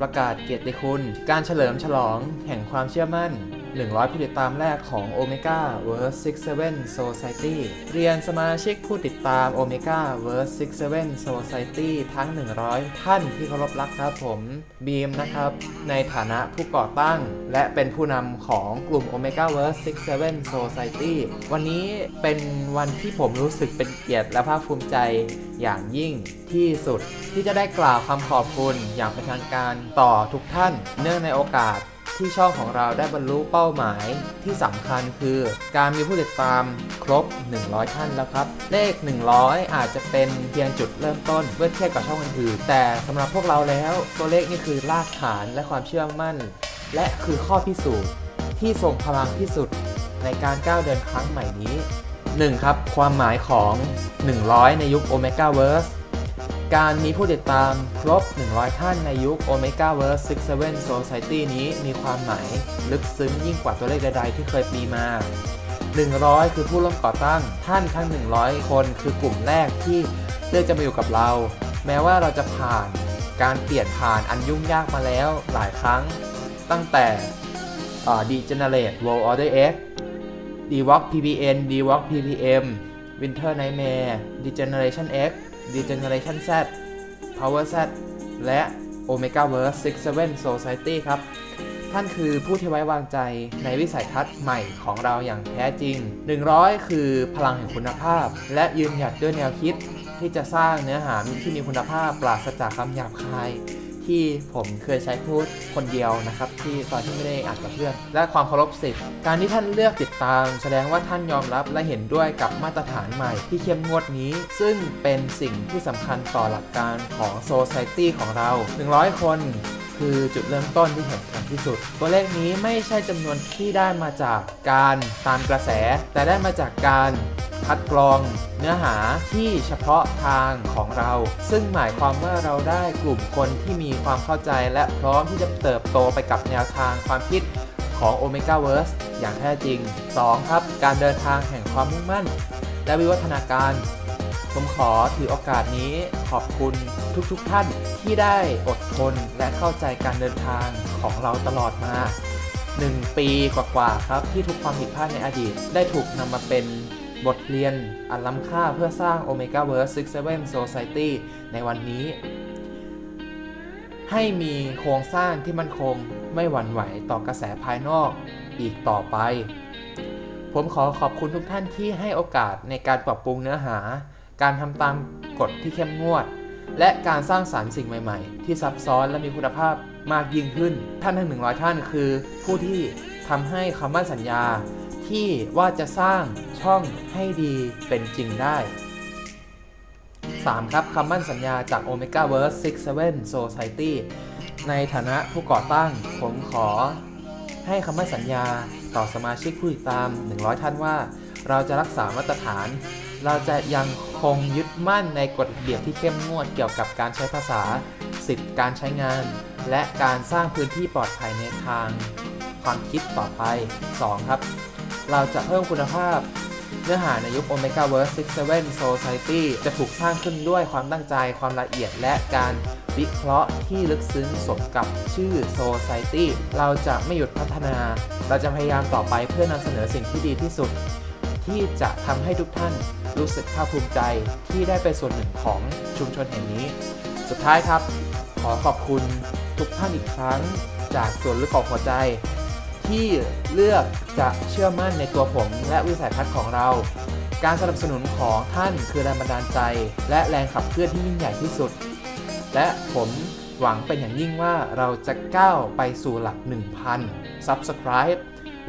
ประกาศเกียรติคุณ การเฉลิมฉลองแห่งความเชื่อมั่น 100 ผู้ติดตามแรกของ Omega vs 67 Society เรียนสมาชิกผู้ติดตาม Omega vs 67 Society ทั้ง 100 ท่านที่เคารพรักครับผมบีมนะครับ ในฐานะผู้ก่อตั้ง และเป็นผู้นำของกลุ่ม Omega vs 67 Society วันนี้เป็นวันที่ผมรู้สึกเป็นเกียรติและภาคภูมิใจอย่างยิ่งที่สุดที่จะได้กล่าวคำขอบคุณอย่างเป็นทางการต่อทุกท่าน เนื่องในโอกาส ที่ช่องของเราได้บรรลุเป้าหมายที่สำคัญคือ การมีผู้ติดตามครบ 100 ท่านแล้วครับ เลข 100 อาจจะเป็นเพียงจุดเริ่มต้นเมื่อเทียบกับช่องอื่นๆแต่สำหรับพวกเราแล้วตัวเลขนี่คือรากฐานและความเชื่อมั่น และคือข้อพิสูจน์ที่ทรงพลังที่สุดในการก้าวเดินครั้งใหม่นี้ 1. ครับ ความหมายของ 100 ในยุค Omega Verse การมีผู้ติดตามครบ 100 ท่านในยุค Omega Verse 67 Society นี้มีความหมายลึกซึ้งยิ่งกว่าตัวเลขใด ๆ ที่เคยมีมา 100 คือผู้ร่วมก่อตั้งท่านทั้ง 100 คนคือกลุ่มแรกที่เลือกจะมาอยู่กับเรา แม้ว่าเราจะผ่านการเปลี่ยนผ่านอันยุ่งยากมาแล้วหลายครั้ง ตั้งแต่เอ่อ Degenerate World Order X d w a l k PPN d w a l k PPM Winter Nightmare Degeneration X Degeneration Z Power Z และ Omega Verse 67 Society ครับ ท่านคือผู้ที่ไว้วางใจในวิสัยทัศน์ใหม่ของเราอย่างแท้จริง 100 คือพลังแห่งคุณภาพ และยืนหยัดด้วยแนวคิดที่จะสร้างเนื้อหาที่มีคุณภาพปราศจากคำหยาบคาย ที่ผมเคยใช้พูดคนเดียวนะครับ ที่ตอนที่ไม่ได้อ่านกับเพื่อน และความเคารพสิทธิ์การที่ท่านเลือกติดตาม แสดงว่าท่านยอมรับและเห็นด้วยกับมาตรฐานใหม่ที่เข้มงวดนี้ ซึ่งเป็นสิ่งที่สำคัญต่อหลักการของ Society ของเรา 100 คนคือจุดเริ่มต้นที่สำคัญที่สุด ตัวเลขนี้ไม่ใช่จำนวนที่ได้มาจากการตามกระแส แต่ได้มาจากการ คัดกรองเนื้อหาที่เฉพาะทางของเรา ซึ่งหมายความว่าเราได้กลุ่มคนที่มีความเข้าใจและพร้อมที่จะเติบโตไปกับแนวทางความคิดของ Omega Verse อย่างแท้จริง 2. ครับ การเดินทางแห่งความมุ่งมั่น และวิวัฒนาการ ผมขอถือโอกาสนี้ขอบคุณทุกๆทท่านที่ได้อดทนและเข้าใจการเดินทางของเราตลอดมา 1 ปีกว่าๆครับที่ทุกความผิดพลาดในอดีตได้ถูกนำมาเป็น บทเรียนอันล้ำค่าเพื่อสร้าง Omega Verse 67 Society ในวันนี้ ให้มีโครงสร้างที่มั่นคงไม่หวั่นไหวต่อกระแสภายนอกอีกต่อไป ผมขอขอบคุณทุกท่านที่ให้โอกาสในการปรับปรุงเนื้อหา การทำตามกฎที่เข้มงวด และการสร้างสารรค์สิ่งใหม่ ๆ ที่ซับซ้อนและมีคุณภาพมากยิ่งขึ้น ท่านทั้ง100 ท่านคือผู้ที่ทำให้คำมั่นสัญญา ที่ว่าจะสร้างช่องให้ดีเป็นจริงได้ 3. ครับคำมั่นสัญญาจาก Omega Verse 67 Society ในฐานะผู้ก่อตั้ง ผมขอให้คำมั่นสัญญาต่อสมาชิกผู้ติดตาม 100 ท่านว่า เราจะรักษามาตรฐาน เราจะยังคงยึดมั่นในกฎระเบียบที่เข้มงวดเกี่ยวกับการใช้ภาษา สิทธิการใช้งาน และการสร้างพื้นที่ปลอดภัยในทางความคิดต่อไป 2. ครับ เราจะเพิ่มคุณภาพเนื้อหาในยุค Omega Verse 67 Society จะถูกสร้างขึ้นด้วยความตั้งใจ ความละเอียด และการวิเคราะห์ที่ลึกซึ้งสมกับชื่อ Society เราจะไม่หยุดพัฒนา เราจะพยายามต่อไปเพื่อนำเสนอสิ่งที่ดีที่สุด ที่จะทำให้ทุกท่านรู้สึกภาคภูมิใจที่ได้เป็นส่วนหนึ่งของชุมชนแห่งนี้ สุดท้ายครับ ขอขอบคุณทุกท่านอีกครั้ง จากส่วนลึกของหัวใจ ที่เลือกจะเชื่อมั่นในตัวผมและวิสัยทัศน์ของเรา การสนับสนุนของท่านคือแรงบันดาลใจ และแรงขับเคลื่อนที่ยิ่งใหญ่ที่สุด และผมหวังเป็นอย่างยิ่งว่าเราจะก้าวไปสู่หลัก 1,000 Subscribe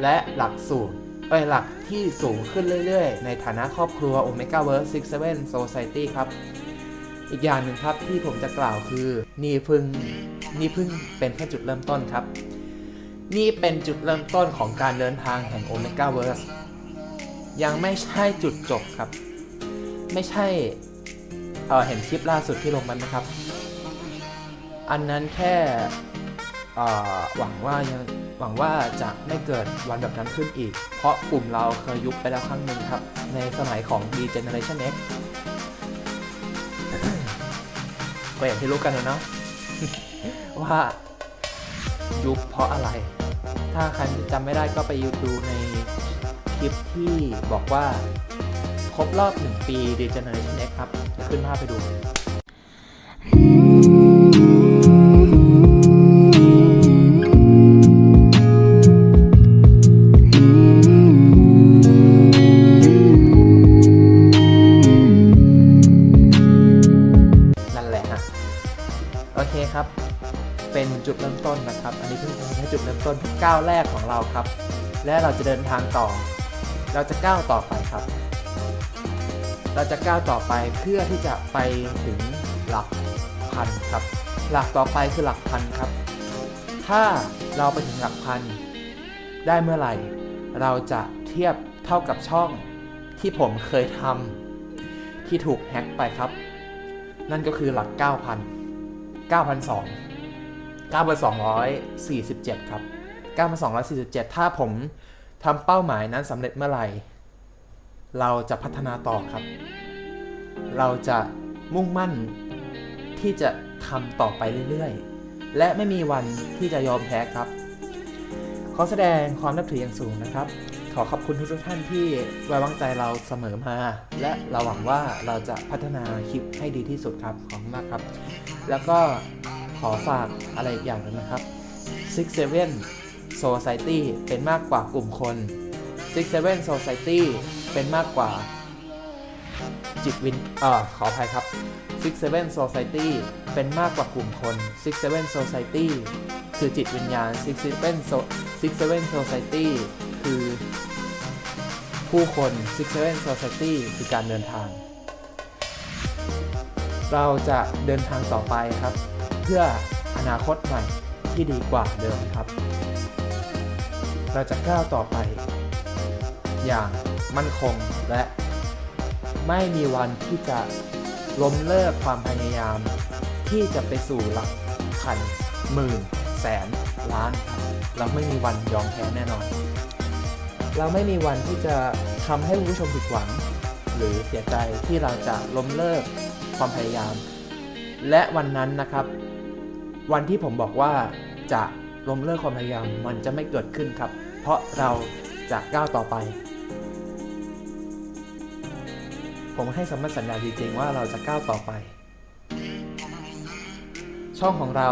และหลักสูตรเอ้ยหลักที่สูงขึ้นเรื่อยๆ ในฐานะครอบครัว Omega Verse 67 Society ครับ อีกอย่างหนึ่งครับที่ผมจะกล่าวคือ นี่พึ่งนี่พึ่งเป็นแค่จุดเริ่มต้นครับ นี่เป็นจุดเริ่มต้นของการเดินทางแห่ง Omega Verse ยังไม่ใช่จุดจบครับ ไม่ใช่เออเห็นคลิปล่าสุดที่ลงมันไหมครับ อันนั้นแค่หวังว่ายังหวังว่าจะไม่เกิดวันแบบนั้นขึ้นอีก เพราะกลุ่มเราเคยยุบไปแล้วครั้งหนึ่งครับ ในสมัยของ D Generation X ก็อย่างที่รู้กันนะเนาะว่า ยุบเพราะอะไร ถ้าใครจำไม่ได้ก็ไปดูในคลิปที่บอกว่า ครบรอบ 1 ปี Regeneration X ครับเดี๋ยวขึ้นภาพไปดูนั่นแหละฮะโอเคครับ เป็นจุดเริ่มต้นนะครับ อันนี้เพิ่งเป็นแค่จุดเริ่มต้นก้าวแรกของเราครับ และเราจะเดินทางต่อ เราจะก้าวต่อไปครับ เราจะก้าวต่อไปเพื่อที่จะไปถึงหลักพันครับ หลักต่อไปคือหลักพันครับ ถ้าเราไปถึงหลักพันได้เมื่อไหร่ เราจะเทียบเท่ากับช่องที่ผมเคยทำที่ถูกแฮ็กไปครับ นั่นก็คือหลัก 9,000 9,200 9,247 ครับ9,247 ถ้าผมทำเป้าหมายนั้นสำเร็จเมื่อไหร่ เราจะพัฒนาต่อครับ เราจะมุ่งมั่นที่จะทำต่อไปเรื่อยๆ และไม่มีวันที่จะยอมแพ้ครับ ขอแสดงความนับถืออย่างสูงนะครับ ขอขอบคุณทุกท่านที่ไว้วางใจเราเสมอมา และเราหวังว่าเราจะพัฒนาคลิปให้ดีที่สุดครับ ขอบคุณมากครับ แล้วก็ ขอฝากอะไรอีกอย่างหนึงนะครับ Six Seven Society เป็นมากกว่ากลุ่มคน Six Seven Society เป็นมากกว่าจิตวินเอ่อขออภัยครับ Six Seven Society เป็นมากกว่ากลุ่มคน Six Seven Society คือจิตวิญญาณ Six Seven So Six Seven Society คือผู้คน Six Seven Society คือการเดินทาง เราจะเดินทางต่อไปครับ พื่ออนาคตใหม่ที่ดีกว่าเดิมครับ เราจะก้าวต่อไป อย่างมั่นคงและไม่มีวันที่จะล้มเลิกความพยายาม ที่จะไปสู่หลักพันหมื่นแสนล้านครับเราไม่มีวันยอมแพ้แน่นอน เราไม่มีวันที่จะทำให้ผู้ชมผิดหวัง หรือเสียใจที่เราจะล้มเลิกความพยายาม และวันนั้นนะครับ วันที่ผมบอกว่าจะล้มเลิกความพยายามมันจะไม่เกิดขึ้นครับ เพราะเราจะก้าวต่อไป ผมให้สัมมาสัญญาจริงๆว่าเราจะก้าวต่อไป ช่องของเรา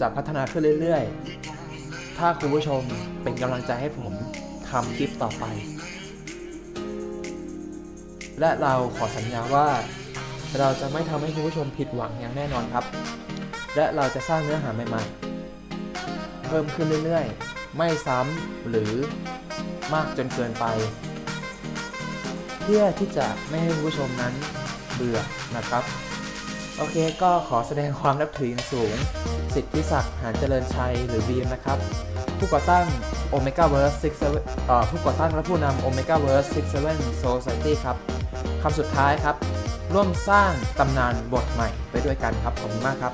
จะพัฒนาขึ้นเรื่อยๆ ถ้าคุณผู้ชมเป็นกำลังใจให้ผมทำคลิปต่อไป และเราขอสัญญาว่า เราจะไม่ทำให้คุณผู้ชมผิดหวังอย่างแน่นอนครับ และเราจะสร้างเนื้อหาใหม่ๆ เพิ่มขึ้นเรื่อยๆ ไม่ซ้ำหรือมากจนเกินไป เพื่อที่จะไม่ให้ผู้ชมนั้นเบื่อนะครับ โอเคก็ขอแสดงความนับถืออย่างสูง สิทธิศักดิ์หานเจริญชัยหรือบีมนะครับ ผู้ก่อตั้ง Omega Verse 67เอ่อผู้ก่อตั้งและผู้นำ Omega Verse 67 Society ครับคำสุดท้ายครับ ร่วมสร้างตำนานบทใหม่ไปด้วยกันครับ ขอบคุณมากครับ